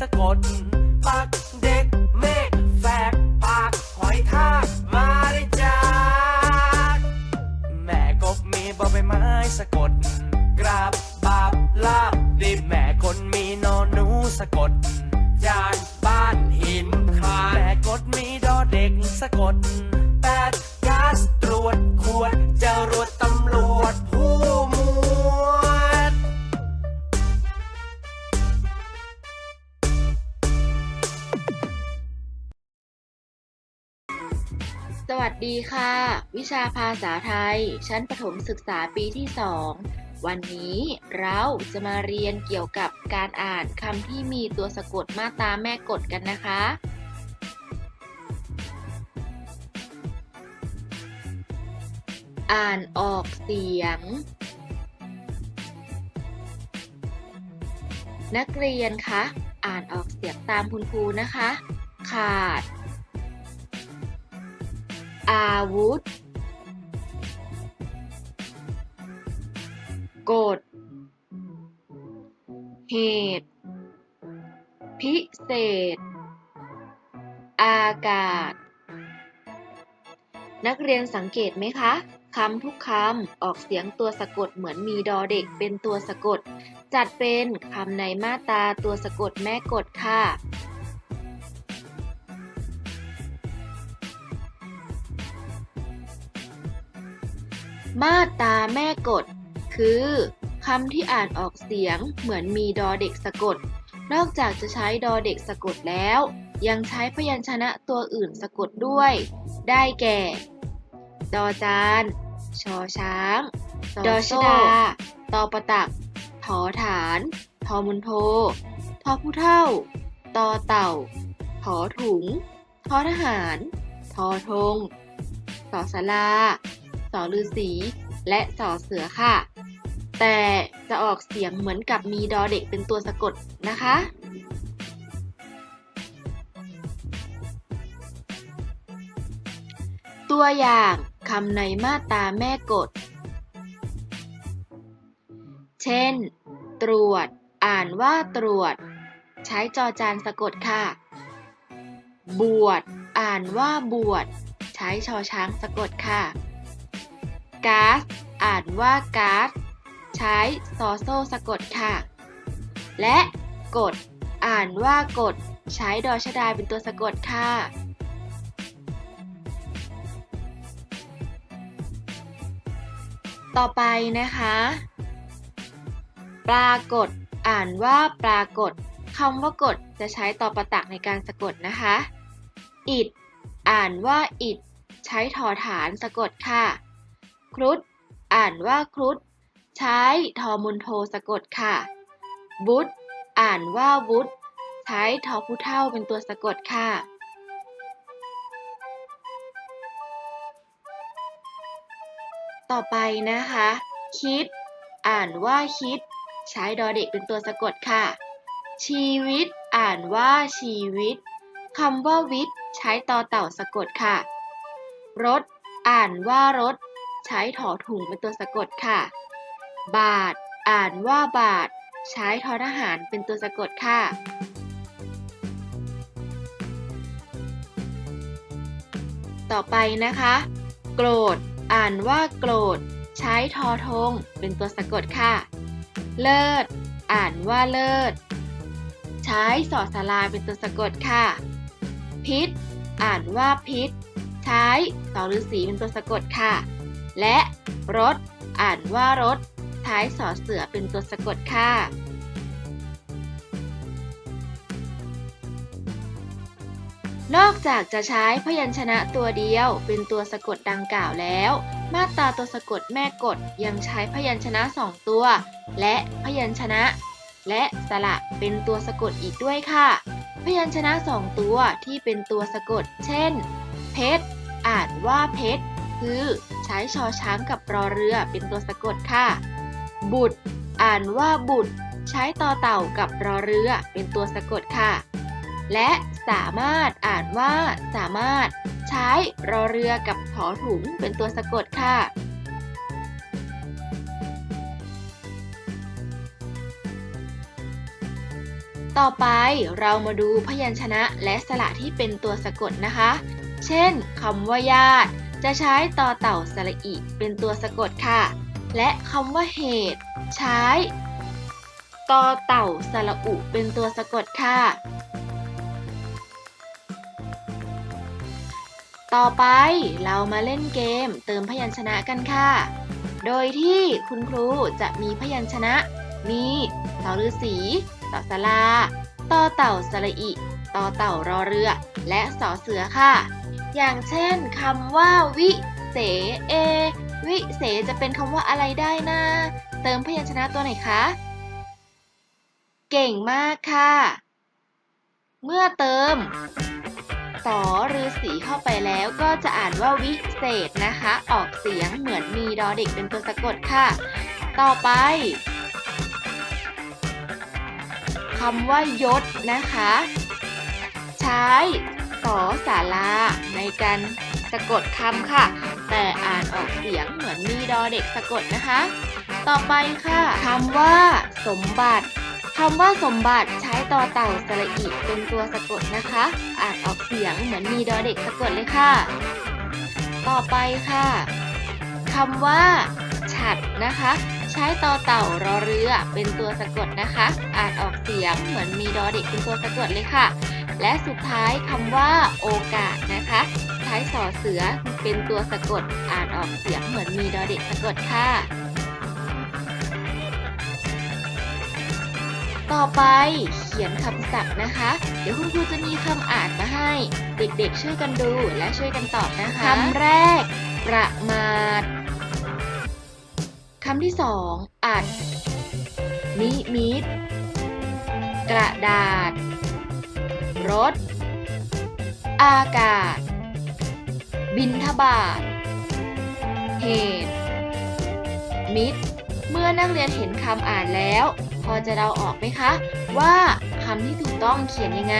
สะกด ปักเด็กเมฆแฝกปากหอยทากมาได้จากแม่กบมีบอใบไม้สะกด กราบบาบลาบดิบแม่คนมีนอนหนูสะกด จาน ดีค่ะ วิชาภาษาไทย ชั้นประถมศึกษาปีที่ 2 วันนี้เราจะมาเรียนเกี่ยวกับการอ่านคำที่มีตัวสะกดมาตราแม่กฎกันนะคะ อ่านออกเสียง นักเรียนคะ อ่านออกเสียงตามคุณครูนะคะ ขาด อาวุธ กฎ เหตุ พิเศษ อากาศ นักเรียนสังเกตไหมคะคำทุกคำออกเสียงตัวสะกดเหมือนมีดอเด็กเป็นตัวสะกด จัดเป็นคำในมาตราตัวสะกดแม่กฎค่ะ มาตาแม่กฎ คือคำที่อ่านออกเสียงเหมือนมีดอเด็กสะกด นอกจากจะใช้ดอเด็กสะกดแล้ว ยังใช้พยัญชนะตัวอื่นสะกดด้วย ได้แก่ ดอจาน ชอช้าง ดอชดา ตอประตัก ถอฐาน ทอมุนโท ทอผู้เท่า ตอเต่า ถอถุง ทอทหาร ทอธงสอสลา สอฤาษีและสอเสือค่ะ แต่จะออกเสียงเหมือนกับมีดอเด็กเป็นตัวสะกดนะคะ ตัวอย่างคำในมาตาแม่กฎ เช่น ตรวจ อ่านว่าตรวจ ใช้จอจานสะกดค่ะ บวช อ่านว่าบวช ใช้ชอช้างสะกดค่ะ ก๊าซอ่านว่าก๊าซใช้ซอโซสะกดค่ะ และกด อ่านว่ากด ใช้ดอชดาเป็นตัวสะกดค่ะ ต่อไปนะคะ ปรากฏ อ่านว่าปรากฏคำว่ากฏจะใช้ต่อประตักในการสะกดนะคะ อิด อ่านว่าอิด ใช้ถอฐานสะกดค่ะ ครุฑอ่านว่าครุฑใช้ทอมุนโทสะกดค่ะ บุตรอ่านว่าวุฒใช้ทอผู้เท่าเป็นตัวสะกดค่ะ ต่อไปนะคะ คิด อ่านว่าคิด ใช้ดอเด็กเป็นตัวสะกดค่ะ ชีวิต อ่านว่าชีวิตคำว่าวิทย์ใช้ตอเต่าสะกดค่ะ รถ อ่านว่ารถ ใช้ถอถุงเป็นตัวสะกดค่ะ บาท อ่านว่าบาท ใช้ทอทหารเป็นตัวสะกดค่ะ ต่อไปนะคะ โกรธ อ่านว่าโกรธ ใช้ทอทง เป็นตัวสะกดค่ะ เลิศ อ่านว่าเลิศ ใช้สอสาราเป็นตัวสะกดค่ะ พิษ อ่านว่าพิษ ใช้สอฤาษีเป็นตัวสะกดค่ะ และรถ อ่านว่ารถ ท้ายสอเสือเป็นตัวสะกดค่ะ นอกจากจะใช้พยัญชนะตัวเดียวเป็นตัวสะกดดังกล่าวแล้ว มาตราตัวสะกดแม่กดยังใช้พยัญชนะสองตัว และพยัญชนะ และสระเป็นตัวสะกดอีกด้วยค่ะ พยัญชนะสองตัวที่เป็นตัวสะกด เช่น เพชร อ่านว่าเพชร คือ ใช้ชอช้างกับรอเรือเป็นตัวสะกดค่ะ บุตร อ่านว่าบุตร ใช้ต่อเต่ากับรอเรือเป็นตัวสะกดค่ะ และสามารถอ่านว่าสามารถ ใช้รอเรือกับถอถุงเป็นตัวสะกดค่ะต่อไปเรามาดูพยัญชนะและสระที่เป็นตัวสะกดนะคะ เช่นคำว่าญาติ จะใช้ต่อเต่าสระอีเป็นตัวสะกดค่ะ และคำว่าเหตุ ใช้ต่อเต่าสระอุเป็นตัวสะกดค่ะ ต่อไปเรามาเล่นเกมเติมพยัญชนะกันค่ะ โดยที่คุณครูจะมีพยัญชนะ มีสอฤาษีสอสลาต่อเต่าสระอิต่อเต่ารอเรือ และสอเสือค่ะ อย่างเช่นคำว่า วิเสเอ วิเสจะเป็นคำว่าอะไรได้นะ เติมพยัญชนะตัวไหนคะ เก่งมากค่ะ เมื่อเติมสอฤาษีเข้าไปแล้วก็จะอ่านว่าวิเศษนะคะ ออกเสียงเหมือนมีดอเด็กเป็นตัวสะกดค่ะ ต่อไปคำว่ายศนะคะ ใช้ สอสาราในการสะกดคำค่ะ แต่อ่านออกเสียงเหมือนมีดอเด็กสะกดนะคะ ต่อไปค่ะคำว่า สมบัติคำว่าสมบัติใช้ต่อเต่าสระอีเป็นตัวสะกดนะคะ อ่านออกเสียงเหมือนมีดอเด็กสะกดเลยค่ะ ต่อไปค่ะคำว่า ฉัดนะคะ ใช้ต่อเต่ารอเรือเป็นตัวสะกดนะคะ อ่านออกเสียงเหมือนมีดอเด็กเป็นตัวสะกดเลยค่ะ และสุดท้ายคำว่าโอกาสนะคะใช้สอเสือเป็นตัวสะกดอ่านออกเสียงเหมือนมีดอเด็กสะกดค่ะ ต่อไปเขียนคำศัพท์นะคะ เดี๋ยวคุณครูจะมีคำอ่านมาให้ เด็กๆ ช่วยกันดูและช่วยกันตอบนะคะคำแรก ประมาทคำที่สองอัดนิมิต กระดาษ รถ อากาศ บินทบาท เหตุ มิตร เมื่อนักเรียนเห็นคำอ่านแล้ว พอจะเดาออกไหมคะ ว่าคำที่ถูกต้องเขียนยังไง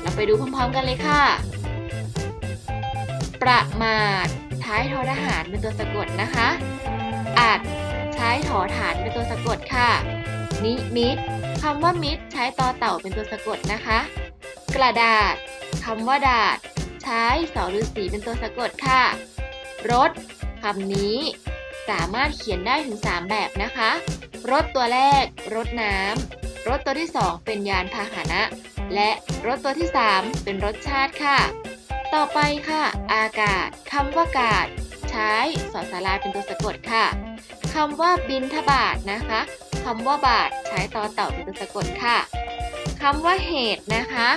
เราไปดูพร้อมๆกันเลยค่ะ ประมาท ท้ายทอทหารเป็นตัวสะกดนะคะอัดใช้ถอฐานเป็นตัวสะกดค่ะนิมิตคำว่ามิตรใช้ต่อเต่าเป็นตัวสะกดนะคะ กระดาษคำว่าดาษ ใช้สอฤาษีเป็นตัวสะกดค่ะ รถคำนี้ สามารถเขียนได้ถึง 3 แบบนะคะ รถตัวแรก รถน้ำรถตัวที่ 2 เป็นยานพาหนะ และรถตัวที่ 3 เป็นรถชาติค่ะ ต่อไปค่ะ อากาศคำว่ากาศ ใช้สอสาราเป็นตัวสะกดค่ะคำว่าบินทบาทนะคะคำว่าบาทใช้ต่อเต่าเป็นตัวสะกดค่ะคำว่าเหตุนะคะ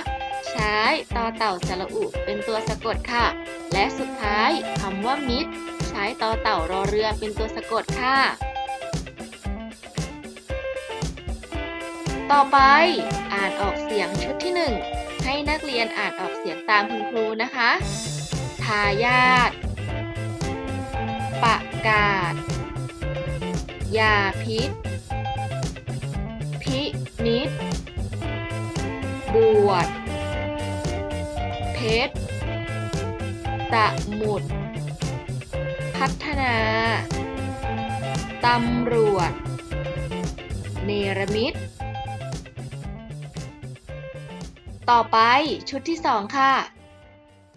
ใช้ต่อเต่าสระอุเป็นตัวสะกดค่ะ และสุดท้ายคำว่ามิตร ใช้ต่อเต่ารอเรือเป็นตัวสะกดค่ะ ต่อไปอ่านออกเสียงชุดที่ 1 ให้นักเรียนอ่านออกเสียงตามคุณครูนะคะทายาทประกาศ ยาพิษ พินิษบวช ชร ตะหมุด พัฒนา ตำรวจ เนรมิต ต่อไปชุดที่สองค่ะ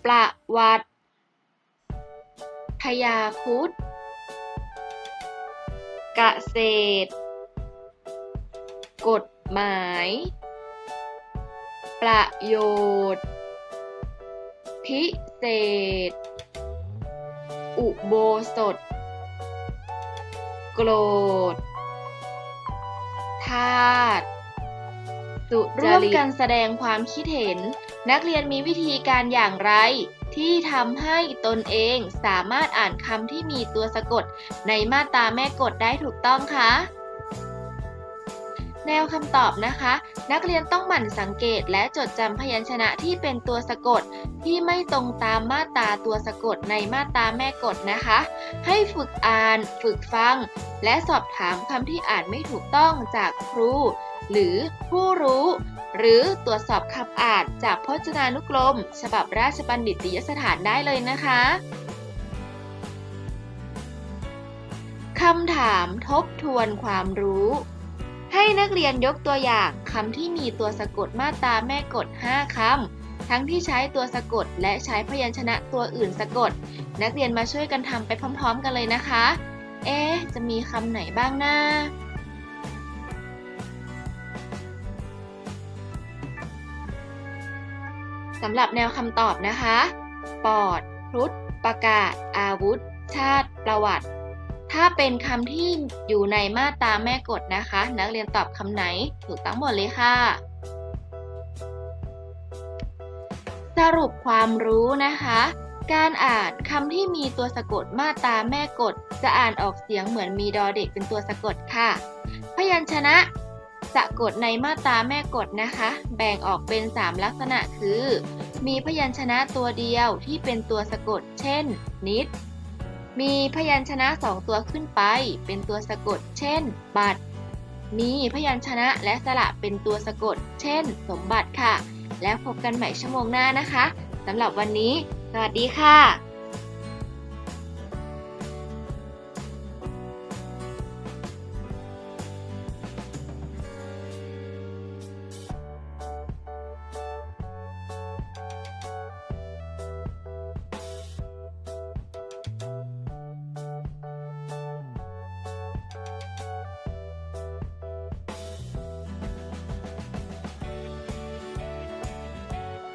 ประวัติ พยาคุดเกษตร กฎหมาย ประโยชน์ พิเศษ อุโบสถ โกรธธาตุสุร่วมกันแสดงความคิดเห็น นักเรียนมีวิธีการอย่างไร ที่ทำให้ตนเองสามารถอ่านคำที่มีตัวสะกดในมาตราแม่กฎได้ถูกต้องคะ แนวคำตอบนะคะ นักเรียนต้องหมั่นสังเกตและจดจำพยัญชนะที่เป็นตัวสะกด ที่ไม่ตรงตามมาตราตัวสะกดในมาตราแม่กฎนะคะ ให้ฝึกอ่าน ฝึกฟัง และสอบถามคำที่อ่านไม่ถูกต้องจากครู หรือผู้รู้ หรือตรวจสอบคำอ่านจากพจนานุกรม ฉบับราชบัณฑิตยสถานได้เลยนะคะคำถามทบทวนความรู้ ให้นักเรียนยกตัวอย่างคำที่มีตัวสะกดมาตราแม่กฎ 5 คำ ทั้งที่ใช้ตัวสะกดและใช้พยัญชนะตัวอื่นสะกด นักเรียนมาช่วยกันทำไปพร้อม ๆ กันเลยนะคะ เอ๊จะมีคำไหนบ้างนะสำหรับแนวคำตอบนะคะ ปอด ครุฑประกาศ อาวุธ ชาติ ประวัติ ถ้าเป็นคำที่อยู่ในมาตราแม่กฎนะคะ นักเรียนตอบคำไหนถูกต้องหมดเลยค่ะ สรุปความรู้นะคะ การอ่านคำที่มีตัวสะกดมาตราแม่กฎจะอ่านออกเสียงเหมือนมีดอเด็กเป็นตัวสะกดค่ะ พยัญชนะสะกดในมาตราแม่กฎนะคะ แบ่งออกเป็น 3 ลักษณะคือ มีพยัญชนะตัวเดียวที่เป็นตัวสะกด เช่น นิด มีพยัญชนะสองตัวขึ้นไป เป็นตัวสะกด เช่น บัตร มีพยัญชนะและสระเป็นตัวสะกด เช่น สมบัติค่ะ แล้วพบกันใหม่ชั่วโมงหน้านะคะสำหรับวันนี้ สวัสดีค่ะ